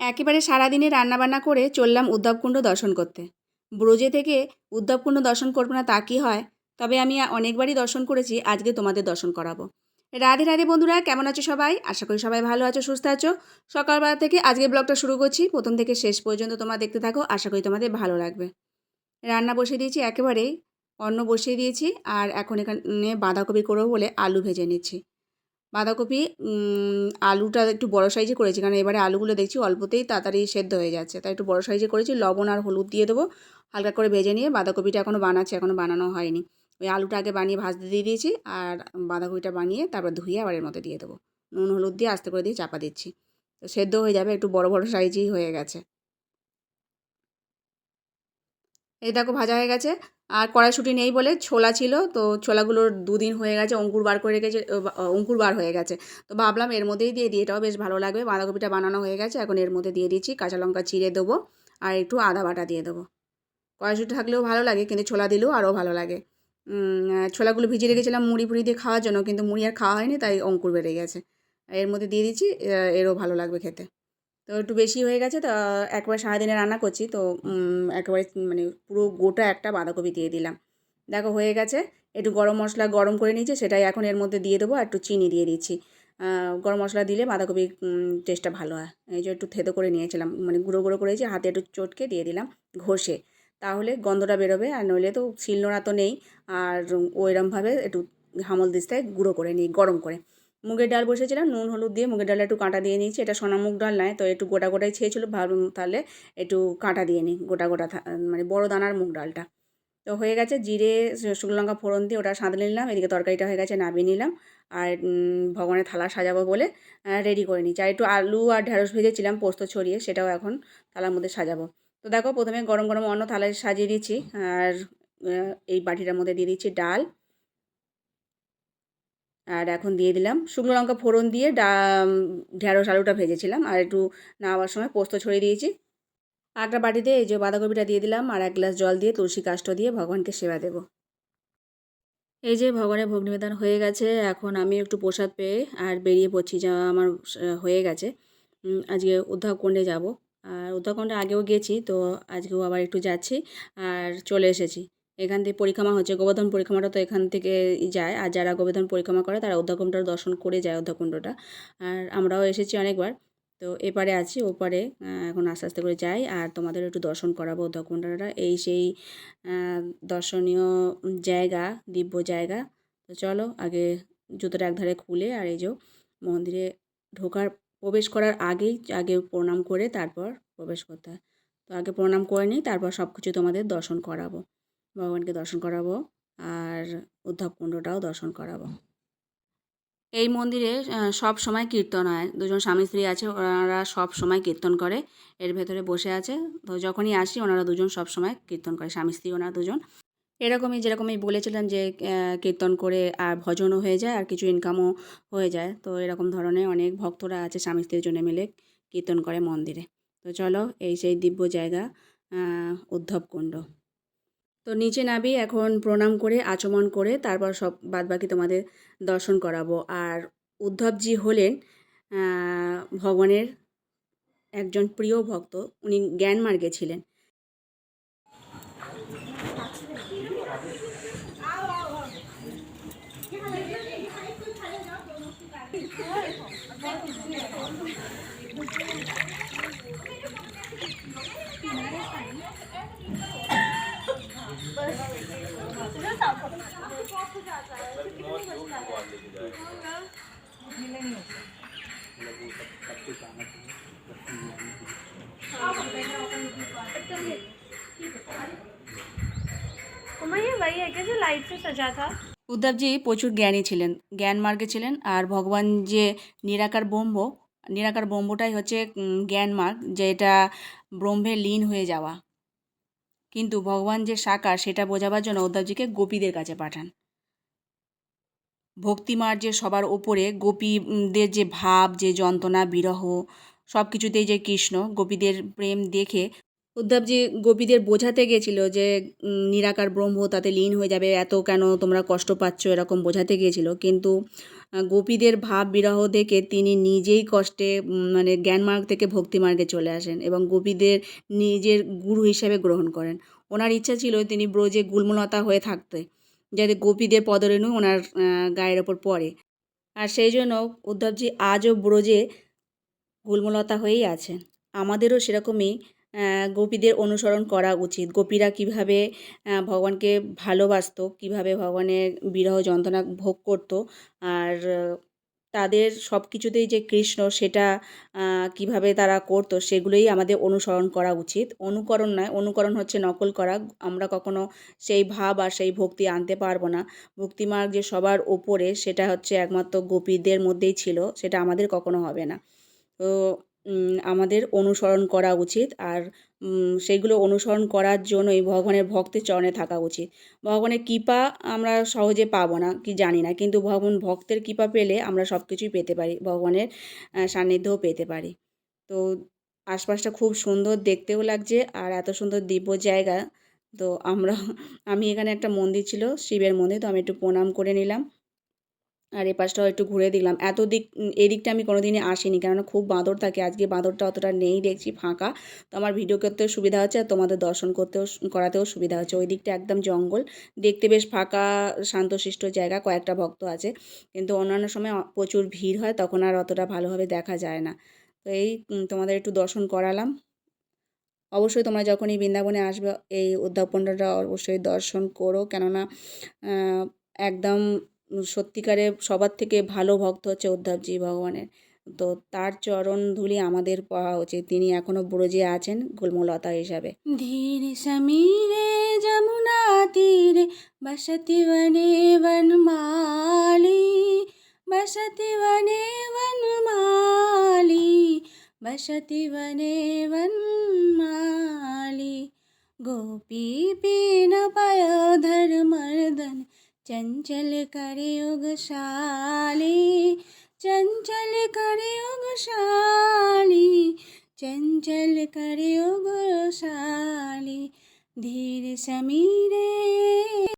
একেবারে সারাদিনে রান্নাবান্না করে চললাম উদ্ধবকুণ্ড দর্শন করতে। ব্রজে থেকে উদ্ধবকুণ্ড দর্শন করব না তা কি হয়? তবে আমি অনেকবারই দর্শন করেছি, আজকে তোমাদের দর্শন করাবো। রাধে রাধে বন্ধুরা, কেমন আছো সবাই? আশা করি সবাই ভালো আছো, সুস্থ আছো। সকালবেলা থেকে আজকে ব্লগটা শুরু করছি, প্রথম থেকে শেষ পর্যন্ত তোমরা দেখতে থাকো, আশা করি তোমাদের ভালো লাগবে। রান্না বসিয়ে দিয়েছি একেবারেই, অন্ন বসিয়ে দিয়েছি, আর এখন এখানে বাঁধাকপি করব বলে আলু ভেজে নিচ্ছি। বাঁধাকপি আলুটা একটু বড় সাইজে করেছি কারণ এবারে আলুগুলো দেখছি অল্পতেই তাড়াতাড়ি সেদ্ধ হয়ে যাচ্ছে। তাই একটু বড় সাইজে করেছি, লবণ আর হলুদ দিয়ে দেবো, হালকা করে ভেজে নিয়ে বাঁধাকপিটা এখনও বানাচ্ছে এখনও বানানো হয়নি। ওই আলুটা আগে বানিয়ে ভাজতে দিয়ে দিয়েছি আর বাঁধাকপিটা বানিয়ে তারপর ধুয়ে আবার এর মধ্যে দিয়ে দেবো। নুন, হলুদ দিয়ে আস্তে করে দিয়ে চাপা দিচ্ছি। তো সেদ্ধ হয়ে যাবে, একটু বড় বড় সাইজেই হয়ে গেছে। এই দেখো ভাজা হয়ে গেছে। আর কড়াইশুঁটি নেই বলে ছোলা ছিল, তো ছোলাগুলোর দুদিন হয়ে গেছে, অঙ্কুর বার করে রেখেছে অঙ্কুর বার হয়ে গেছে। তো ভাবলাম এর মধ্যেই দিয়ে দিই, এটাও বেশ ভালো লাগবে। বাঁধাকপিটা বানানো হয়ে গেছে, এখন এর মধ্যে দিয়ে দিচ্ছি কাঁচা লঙ্কা চিড়ে দেবো, আর একটু আদা বাটা দিয়ে দেবো। কড়াইশুঁটি থাকলেও ভালো লাগে, কিন্তু ছোলা দিলেও আরও ভালো লাগে। ছোলাগুলো ভিজিয়ে রেখেছিলাম মুড়ি ফুড়ি দিয়ে খাওয়ার জন্য, কিন্তু মুড়ি আর খাওয়া হয়নি, তাই অঙ্কুর বেড়ে গেছে। এর মধ্যে দিয়ে দিচ্ছি এরও ভালো লাগবে খেতে। তো একটু বেশি হয়ে গেছে, তো একবার সারাদিনে রান্না করছি। তো একেবারে মানে পুরো গোটা একটা বাঁধাকপি দিয়ে দিলাম। দেখো হয়ে গেছে। একটু গরম মশলা গরম করে নিয়েছি, সেটাই এখন এর মধ্যে দিয়ে দেবো, আর একটু চিনি দিয়ে দিচ্ছি। গরম মশলা দিলে বাঁধাকপির টেস্টটা ভালো হয়। এই যে একটু থেতো করে নিয়েছিলাম মানে গুঁড়ো গুঁড়ো করেছি, হাতে একটু চটকে দিয়ে দিলাম ঘষে। তাহলে গন্ধটা বেরোবে, আর নইলে তো শিলনোড়া তো নেই। আর ওইরমভাবে একটু হামল দিস্তায় গুঁড়ো করে নিই, গরম করে। মুগের ডাল বসেছিলাম, নুন, হলুদ দিয়ে মুগের ডালে একটু কাঁটা দিয়ে নিয়েছি। এটা সোনা মুগ ডাল নয়, তো একটু গোটা গোটাই ছেয়েছিল ভালো তাহলে একটু কাঁটা দিয়ে নিই, গোটা গোটা মানে বড় দানার মুগ ডালটা। তো হয়ে গেছে, জিরে, শুকনো লঙ্কা ফোড়ন দিয়ে ওটা সাঁতলে নিলাম, এদিকে তরকারিটা হয়ে গেছে, নামিয়ে নিলাম। আর ভগবানের থালা সাজাবো বলে রেডি করে নিচ্ছি আর একটু আলু আর ঢ্যাঁড়স ভেজেছিলাম, পোস্ত ছড়িয়ে, সেটাও এখন থালার মধ্যে সাজাবো। তো দেখো, প্রথমে গরম গরম অন্য থালায় সাজিয়ে দিচ্ছি, আর এই বাটিটার মধ্যে দিয়ে দিচ্ছি ডাল। আর এখন দিয়ে দিলাম। শুকনো লঙ্কা ফোড়ন দিয়ে ডা ঢ্যাঁড়স আলুটা ভেজেছিলাম আর একটু নামাবার সময় পোস্ত ছড়িয়ে দিয়েছি। একটা বাটিতে এই যে বাঁধাকপিটা দিয়ে দিলাম আর এক গ্লাস জল দিয়ে তুলসী কাষ্ট দিয়ে ভগবানকে সেবা দেব। এই যে ভগবানের ভোগ নিবেদন হয়ে গেছে, এখন আমি একটু প্রসাদ পেয়ে আর বেরিয়ে পড়ছি যা আমার হয়ে গেছে। আজকে উদ্ধারকুণ্ডে যাব। আর উদ্ধারকুণ্ডে আগেও গেছি তো আজকেও আবার একটু যাচ্ছি আর চলে এসেছি। এখান থেকে পরিক্রমা হচ্ছে, গোবর্ধন পরিক্রমাটা তো এখান থেকে যায়। আর যারা গোবর্ধন পরিক্রমা করে, তারা উদ্ধারকুণ্ডটার দর্শন করে যায় উদ্ধারকুণ্ডটা আর আমরাও এসেছি অনেকবার। তো এপারে আছি, ওপারে এখন আস্তে আস্তে করে যাই। আর তোমাদের একটু দর্শন করাবো উদ্ধারকুণ্ডটা এই সেই দর্শনীয় জায়গা, দিব্য জায়গা। তো চলো, আগে জুতোটা একধারে খুলে আর এই যে মন্দিরে ঢোকার, প্রবেশ করার আগেই আগে প্রণাম করে তারপর প্রবেশ করতে হয়। তো আগে প্রণাম করে নিই, তারপর সব কিছু তোমাদের দর্শন করাবো। ভগবানকে দর্শন করাবো আর উদ্ধবকুণ্ডটাও দর্শন করাবো। এই মন্দিরে সব সময় কীর্তন হয়। দুজন স্বামী স্ত্রী আছে ওনারা সব সময় কীর্তন করে। এর ভেতরে বসে আছে। তো যখনই আসি ওনারা দুজন সব সময় কীর্তন করে স্বামী স্ত্রী ওনারা দুজন। এরকমই যেরকমই বলেছিলাম যে কীর্তন করে আর ভজনও হয়ে যায় আর কিছু ইনকামও হয়ে যায়। তো এরকম ধরনের অনেক ভক্তরা আছে স্বামী স্ত্রীর জন্য মিলে কীর্তন করে মন্দিরে। তো চলো এই সেই দিব্য জায়গা উদ্ধবকুণ্ড তো নিচে নাবি এখন প্রণাম করে, আচমন করে তারপর সব বাদবাকি তোমাদের দর্শন করাবো। আর উদ্ধবজি হলেন ভগবানের একজন প্রিয় ভক্ত। উনি জ্ঞানমার্গে ছিলেন। উদ্ধবজি প্রচুর জ্ঞানী ছিলেন জ্ঞান মার্গে ছিলেন আর ভগবান যে নিরাকার ব্রহ্ম নিরাকার ব্রহ্মটাই হচ্ছে জ্ঞান মার্গ যেটা ব্রহ্মে লীন হয়ে যাওয়া কিন্তু ভগবান যে সাকার, সেটা বোঝাবার জন্য উদ্ধবজিকে গোপীদের কাছে পাঠান। ভক্তিমার যে সবার ওপরে গোপীদের যে ভাব, যে যন্ত্রণা, বিরহ সব কিছুতেই যে কৃষ্ণ, গোপীদের প্রেম দেখে উদ্ধবজি গোপীদের বোঝাতে গিয়েছিল যে নিরাকার ব্রহ্ম তাতে লীন হয়ে যাবে, এত কেন তোমরা কষ্ট পাচ্ছ এরকম বোঝাতে গিয়েছিল কিন্তু গোপীদের ভাব বিরহ দেখে তিনি নিজেই কষ্টে মানে জ্ঞানমার্গ থেকে ভক্তিমার্গে চলে আসেন এবং গোপীদের নিজের গুরু হিসেবে গ্রহণ করেন। ওনার ইচ্ছা ছিল তিনি ব্রজে গুল্মলতা হয়ে থাকতে, যাতে গোপীদের পদরেণু ওনার গায়ের ওপর পড়ে। আর সেই জন্য উদ্ধবজি আজও ব্রজে গুল্মলতা হয়েই আছেন। আমাদেরও সেরকমই গোপীদের অনুসরণ করা উচিত। গোপীরা কীভাবে ভগবানকে ভালোবাসতো, কীভাবে ভগবানের বিরহ যন্ত্রণা ভোগ করতো, আর তাদের সব কিছুতেই যে কৃষ্ণ সেটা কীভাবে তারা করতো, সেগুলোই আমাদের অনুসরণ করা উচিত। অনুকরণ নয়, অনুকরণ হচ্ছে নকল করা। আমরা কখনো সেই ভাব আর সেই ভক্তি আনতে পারব না। ভক্তিমার্গ যে সবার ওপরে সেটা হচ্ছে একমাত্র গোপীদের মধ্যেই ছিল, সেটা আমাদের কখনো হবে না। তো আমাদের অনুসরণ করা উচিত আর সেইগুলো অনুসরণ করার জন্যই ভগবানের ভক্তের চরণে থাকা উচিত। ভগবানের কৃপা আমরা সহজে পাবো না, কি জানি না, কিন্তু ভগবান ভক্তের কৃপা পেলে আমরা সব কিছুই পেতে পারি, ভগবানের সান্নিধ্যও পেতে পারি। তো আশপাশটা খুব সুন্দর, দেখতেও লাগছে আর এত সুন্দর দিব্য জায়গা। তো আমরা, আমি এখানে একটা মন্দির ছিল, শিবের মন্দির, তো আমি একটু প্রণাম করে নিলাম। আর এ পাশটাও একটু ঘুরে দেখলাম। এত দিক, এদিকটা আমি কোনোদিনই আসিনি, কেননা খুব বাঁদর থাকে। আজকে বাঁদরটা অতটা নেই, দেখছি ফাঁকা। তো আমার ভিডিও করতেও সুবিধা হচ্ছে আর তোমাদের দর্শন করতেও করাতেও সুবিধা হচ্ছে। ওই দিকটা একদম জঙ্গল। দেখতে বেশ ফাঁকা, শান্তশিষ্ট জায়গা, কয়েকটা ভক্ত আছে। কিন্তু অন্যান্য সময় প্রচুর ভিড় হয়, তখন আর অতটা ভালোভাবে দেখা যায় না। তো এই তোমাদের একটু দর্শন করালাম। অবশ্যই তোমরা যখনই বৃন্দাবনে আসবে, এই উদ্যাপনটা অবশ্যই দর্শন করো। কেননা একদম সত্যিকারে সবার থেকে ভালো ভক্ত হচ্ছে উদ্ধবজি ভগবানের। তো তার চরণ ধুলি আমাদের পাওয়া উচিত। তিনি এখনও ব্রজে আছেন গুলমলতা হিসাবে। ধীরে সমীরে যমুনা তীরে বসতি বনে বনমালি বসতি বনে বনমালি বসতি বনে বনমালি গোপী পীন পয় ধর্মর্দন चंचल करयुग शाली चंचल करयुग शाली चंचल करयुग शाली धीर समीरे।